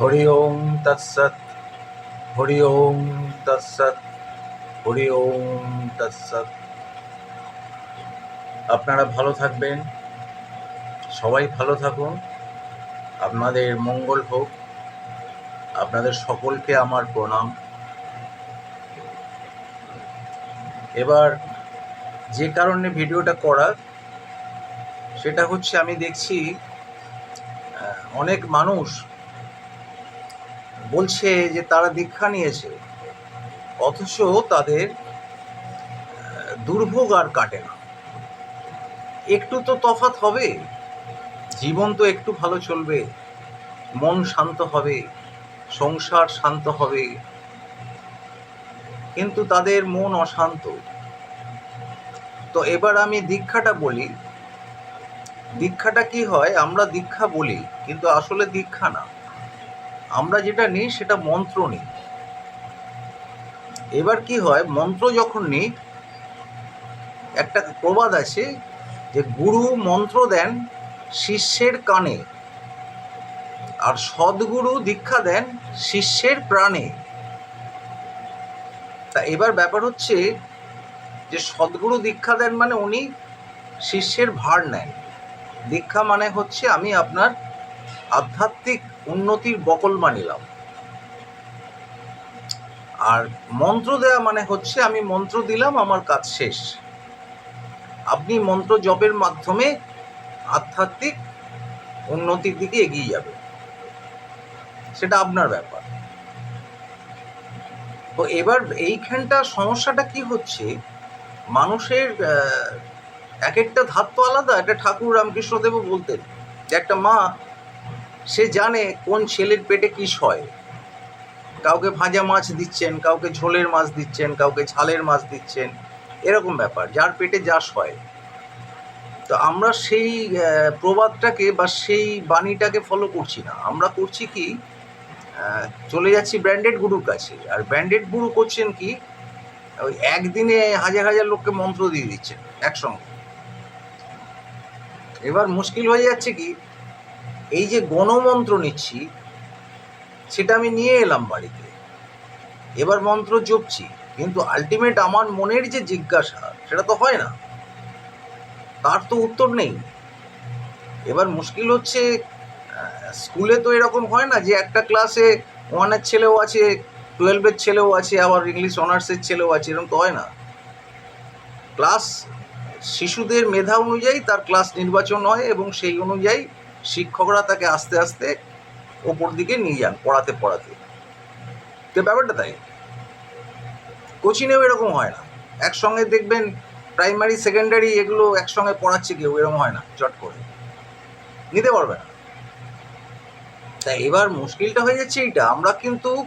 হরি ওম তৎসৎ, হরি ওম তৎসৎ, হরি ওম তৎসৎ। আপনারা ভালো থাকবেন, সবাই ভালো থাকুন, আপনাদের মঙ্গল হোক, আপনাদের সকলকে আমার প্রণাম। এবার যে কারণে ভিডিওটা করার সেটা হচ্ছে আমি দেখছি অনেক মানুষ বলছে যে তারা দীক্ষা নিয়েছে, অথচ তাদের দুর্ভোগ আর কাটে না। একটু তো তফাৎ হবে, জীবন তো একটু ভালো চলবে, মন শান্ত হবে, সংসার শান্ত হবে, কিন্তু তাদের মন অশান্ত। তো এবার আমি দীক্ষাটা বলি। দীক্ষাটা কি হয়? আমরা দীক্ষা বলি, কিন্তু আসলে দীক্ষা না। আমরা যেটা নিই সেটা মন্ত্র নিই। এবার কি হয়, মন্ত্র যখন নিই, একটা প্রবাদ আছে যে গুরু মন্ত্র দেন শিষ্যের কানে, আর সদ্গুরু দীক্ষা দেন শিষ্যের প্রাণে। তা এবার ব্যাপার হচ্ছে যে সদ্গুরু দীক্ষা দেন মানে উনি শিষ্যের ভার নেন। দীক্ষা মানে হচ্ছে আমি আপনার আধ্যাত্মিক উন্নতির বকলমা নিলাম আর মন্ত্র দেয়া মানে হচ্ছে আমি মন্ত্র দিলাম, আমার কাজ শেষ। আপনি মন্ত্র জপের মাধ্যমে আধ্যাত্মিক উন্নতির দিকে এগিয়ে যাবে সেটা আপনার ব্যাপার। তো এবার এইখানটা সমস্যাটা কি হচ্ছে? মানুষের এক একটা তো আলাদা, একটা ঠাকুর রামকৃষ্ণদেবও বলতেন যে একটা মা সে জানে কোন ছেলের পেটে কি সয়। কাউকে ভাজা মাছ দিচ্ছেন, কাউকে ঝোলের মাছ দিচ্ছেন, কাউকে ঝালের মাছ দিচ্ছেন, এরকম ব্যাপার, যার পেটে যা সয়। তো আমরা সেই প্রবাদটাকে বা সেই বাণীটাকে ফলো করছি না। আমরা করছি কি চলে যাচ্ছি ব্র্যান্ডেড গুরুর কাছে। আর ব্র্যান্ডেড গুরু করছেন কি, ওই একদিনে হাজার হাজার লোককে মন্ত্র দিয়ে দিচ্ছেন একসঙ্গে। এবার মুশকিল হয়ে যাচ্ছে কি এই যে গণমন্ত্র নিচ্ছি, সেটা আমি নিয়ে এলাম বাড়িতে। এবার মন্ত্র জপছি, কিন্তু আলটিমেট আমার মনের যে জিজ্ঞাসা, সেটা তো হয় না। তার তো উত্তর নেই। এবার মুশকিল হচ্ছে স্কুলে তো এরকম হয় না যে একটা ক্লাসে ওয়ানের ছেলেও আছে টুয়েলভের ছেলেও আছে, আবার ইংলিশ অনার্সের ছেলেও আছে, এরকম তো হয় না। ক্লাস শিশুদের মেধা অনুযায়ী তার ক্লাস নির্বাচন হয় এবং সেই অনুযায়ী শিক্ষকরা তাকে আস্তে আস্তে ওপর দিকে নিয়ে যান, পড়াতে পড়াতে। তো ব্যাপারটা তাই। কোচিংয়েও এরকম হয় না। একসঙ্গে দেখবেন প্রাইমারি, সেকেন্ডারি এগুলো একসঙ্গে পড়াচ্ছে কেউ, এরকম হয় না, চট করে। নিতে পারবে না। তা এবার মুশকিলটা হয়ে যাচ্ছে এইটা। আমরা কিন্তু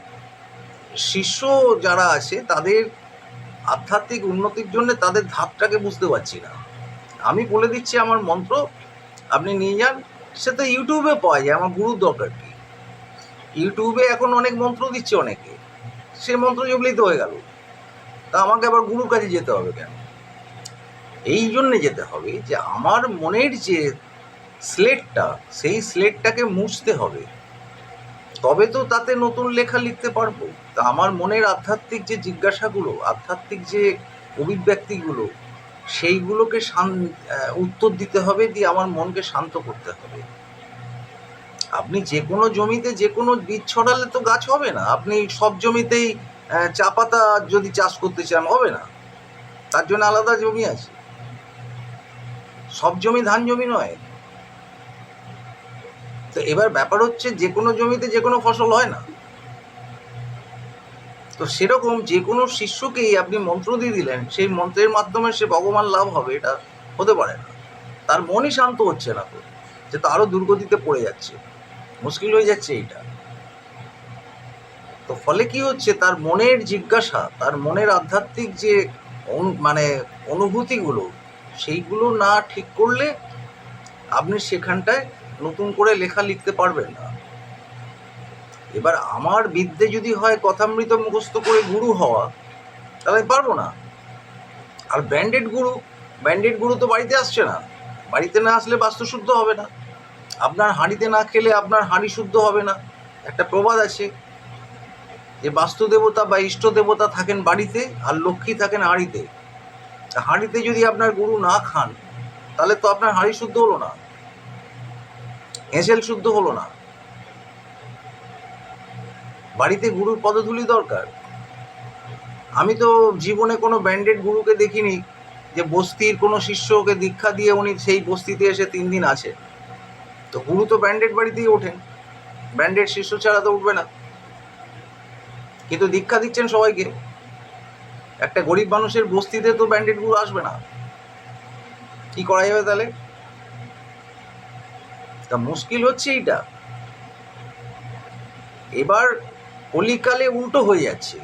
শিষ্য যারা আছে, তাদের আধ্যাত্মিক উন্নতির জন্য তাদের ধাপটাকে বুঝতে পারছি না। আমি বলে দিচ্ছি আমার মন্ত্র, আপনি নিয়ে যান। সে তো ইউটিউবে পাওয়া যায়, আমার গুরুর দরকার কি? ইউটিউবে এখন অনেক মন্ত্র দিচ্ছে অনেকে, সে মন্ত্র জপলেই তো হয়ে গেল। তা আমাকে আবার গুরুর কাছে যেতে হবে কেন? এই জন্যে যেতে হবে যে আমার মনের যে স্লেটটা, সেই স্লেটটাকে মুছতে হবে। তবে তো তাতে নতুন লেখা লিখতে পারব। তা আমার মনের আধ্যাত্মিক যে জিজ্ঞাসাগুলো, আধ্যাত্মিক যে অভিব্যক্তিগুলো সেইগুলোকে উত্তর দিতে হবে, দিয়ে আমার মনকে শান্ত করতে হবে। আপনি যে কোনো জমিতে যে কোনো বীজ ছড়ালে তো গাছ হবে না। আপনি সব জমিতেই চা পাতা যদি চাষ করতে চান, হবে না। তার জন্য আলাদা জমি আছে। সব জমি ধান জমি নয়। তো এবার ব্যাপার হচ্ছে যে কোনো জমিতে যে কোনো ফসল হয় না। তো সেরকম যে কোনো শিষ্যকেই আপনি মন্ত্র দিয়ে দিলেন, সেই মন্ত্রের মাধ্যমে সে ভগবান লাভ হবে, এটা হতে পারে না। তার মনই শান্ত হচ্ছে না তো, যে তো আরও দুর্গতিতে পড়ে যাচ্ছে। মুশকিল হয়ে যাচ্ছে এইটা। তো ফলে কি হচ্ছে, তার মনের জিজ্ঞাসা, তার মনের আধ্যাত্মিক যে মানে অনুভূতিগুলো, সেইগুলো না ঠিক করলে আপনি সেখানটায় নতুন করে লেখা লিখতে পারবেন না। এবার আমার বিদ্যে যদি হয় কথামৃত মুখস্থ করে গুরু হওয়া, তাহলে আমি পারব না। আর ব্র্যান্ডেড গুরু ব্র্যান্ডেড গুরু তো বাড়িতে আসছে না। বাড়িতে না আসলে বাস্তুশুদ্ধ হবে না। আপনার হাঁড়িতে না খেলে আপনার হাঁড়ি শুদ্ধ হবে না। একটা প্রবাদ আছে যে বাস্তু দেবতা বা ইষ্ট দেবতা থাকেন বাড়িতে আর লক্ষ্মী থাকেন হাঁড়িতে। হাঁড়িতে যদি আপনার গুরু না খান, তাহলে তো আপনার হাঁড়ি শুদ্ধ হলো না। হেঁসেল শুদ্ধ হলো না। বাড়িতে গুরুর পদধূলি দরকার। আমি তো জীবনে কোনো ব্যান্ডেড গুরুকে দেখিনি যে বস্তির কোনো শিষ্যকে দীক্ষা দিয়ে উনি সেই বস্তিতে এসে তিন দিন আছে। তো গুরু তো ব্যান্ডেড বাড়িতেই ওঠেন। ব্যান্ডেড শিষ্য ছাড়া তো উঠবে না। কিন্তু দীক্ষা দিচ্ছেন সবাইকে। একটা গরিব মানুষের বস্তিতে তো ব্যান্ডেড গুরু আসবে না। কি করা যাবে তাহলে? তা মুশকিল হচ্ছে এইটা। এবার কলিকালে উল্টো হয়ে যাচ্ছে।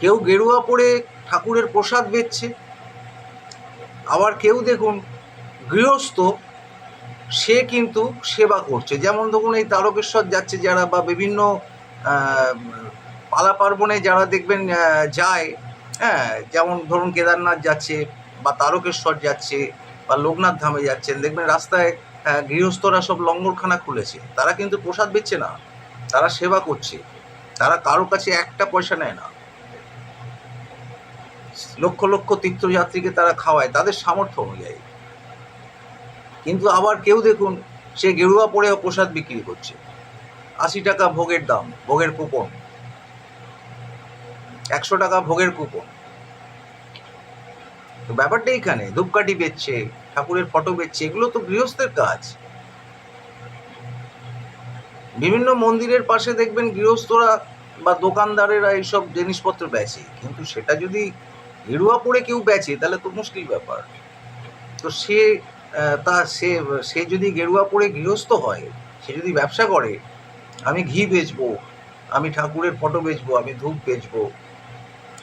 কেউ গেরুয়া পরে ঠাকুরের প্রসাদ বেচছে। আবার কেউ দেখুন, গৃহস্থ, সে কিন্তু সেবা করছে। যেমন ধরুন এই তারকেশ্বর যাচ্ছে যারা বা বিভিন্ন পালা পার্বণে যারা দেখবেন যায় হ্যাঁ যেমন ধরুন কেদারনাথ যাচ্ছে বা তারকেশ্বর যাচ্ছে বা লোকনাথ ধামে যাচ্ছেন, দেখবেন রাস্তায় গৃহস্থরা সব লঙ্গরখানা খুলেছে। তারা কিন্তু প্রসাদ বেচছে না। তারা সেবা করছে। তারা কারও কাছে একটা পয়সা নেয় না। লক্ষ লক্ষ তীর্থযাত্রীকে তারা খাওয়ায়, তাদের সামর্থ্য অনুযায়ী। কিন্তু আবার কেউ দেখুন, সে গেরুয়া পরে প্রসাদ বিক্রি করছে। আশি টাকা ভোগের দাম, ভোগের কুপন। একশো টাকা ভোগের কুপন। তো ব্যাপারটা এইখানে, ধূপকাঠি বেচছে, ঠাকুরের ফটো বেচছে, এগুলো তো গৃহস্থের কাজ। বিভিন্ন মন্দিরের পাশে দেখবেন গৃহস্থরা বা দোকানদারেরা এইসব জিনিসপত্র বেচে। কিন্তু সেটা যদি গেরুয়া পরে কেউ বেচে, তাহলে তো মুশকিল ব্যাপার। তো সে তা সে সে যদি গেরুয়া পরে গৃহস্থ হয়, সে যদি ব্যবসা করে, আমি ঘি বেচবো, আমি ঠাকুরের ফটো বেচবো, আমি ধূপ বেচবো,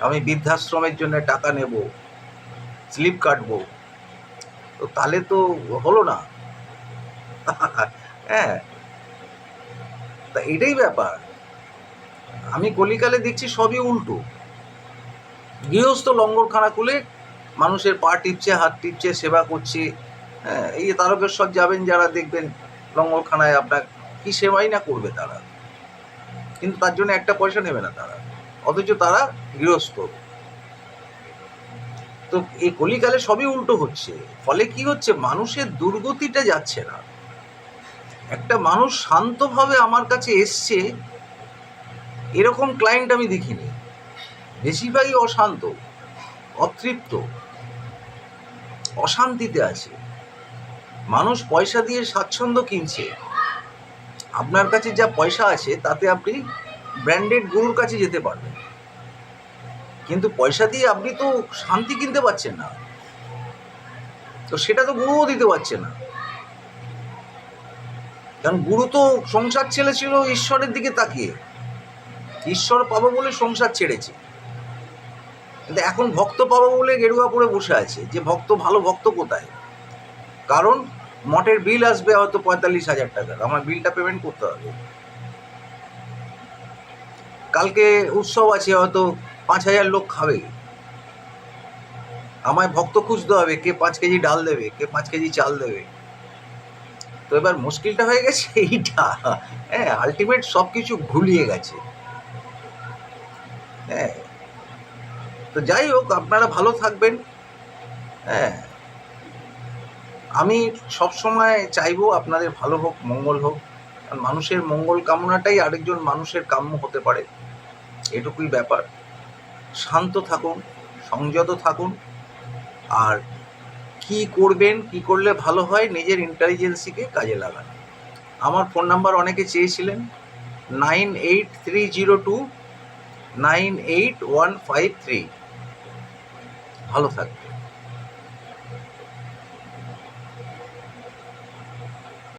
আমি বৃদ্ধাশ্রমের জন্য টাকা নেব, স্লিপ কাটবো, তো তাহলে তো হলো না। হ্যাঁ তা এটাই ব্যাপার। আমি কলিকালে দেখছি সবই উল্টো। গৃহস্থ লঙ্গরখানা খুলে মানুষের পা টিপছে, হাত টিপছে, সেবা করছে। হ্যাঁ এই তারকেশ্বর যাবেন যারা দেখবেন লঙ্গরখানায় আপনার কি সেবাই না করবে তারা। কিন্তু তার জন্য একটা পয়সা নেবে না তারা। অথচ তারা গৃহস্থ। তো এই কলিকালে সবই উল্টো হচ্ছে। ফলে কি হচ্ছে? মানুষের দুর্গতিটা যাচ্ছে না। একটা মানুষ শান্তভাবে আমার কাছে এসছে, এরকম ক্লায়েন্ট আমি দেখিনি। বেশিরভাগই অশান্ত, অতৃপ্ত, অশান্তিতে আছে। মানুষ পয়সা দিয়ে স্বাচ্ছন্দ্য কিনছে। আপনার কাছে যা পয়সা আছে, তাতে আপনি ব্র্যান্ডেড গরুর কাছে যেতে পারবেন। কিন্তু পয়সা দিয়ে আপনি তো শান্তি কিনতে পারছেন না। তো সেটা তো গুরুও দিতে পারছে না। কারণ গুরু তো সংসার ছেড়েছিল, ঈশ্বরের দিকে তাকিয়ে। ঈশ্বর পাবো বলে সংসার ছেড়েছে। কিন্তু এখন ভক্ত পাবো বলে গেরুয়া পরে বসে আছে। যে ভক্ত, ভালো ভক্ত কোথায়? কারণ মঠের বিল আসবে হয়তো পঁয়তাল্লিশ হাজার টাকার আমার বিলটা পেমেন্ট করতে হবে। কালকে উৎসব আছে, হয়তো পাঁচ হাজার লোক খাবে। আমায় ভক্ত খুঁজতে হবে, কে পাঁচ কেজি ডাল দেবে, কে পাঁচ কেজি চাল দেবে। তো এবার মুশকিলটা হয়ে গেছে এইটা। হ্যাঁ আলটিমেট সব কিছু ঘুলিয়ে গেছে। হ্যাঁ তো যাই হোক, আপনারা ভালো থাকবেন। হ্যাঁ আমি সবসময় চাইব আপনাদের ভালো হোক, মঙ্গল হোক। কারণ মানুষের মঙ্গল কামনাটাই আরেকজন মানুষের কাম্য হতে পারে। এটুকুই ব্যাপার। শান্ত থাকুন, সংযত থাকুন। আর কি করবেন, কি করলে ভালো হয়, নিজের ইন্টেলিজেন্সিকে কাজে লাগান। আমার ফোন নাম্বার অনেকে চেয়েছিলেন nine eight three zero two nine eight one five three ভালো থাকবেন।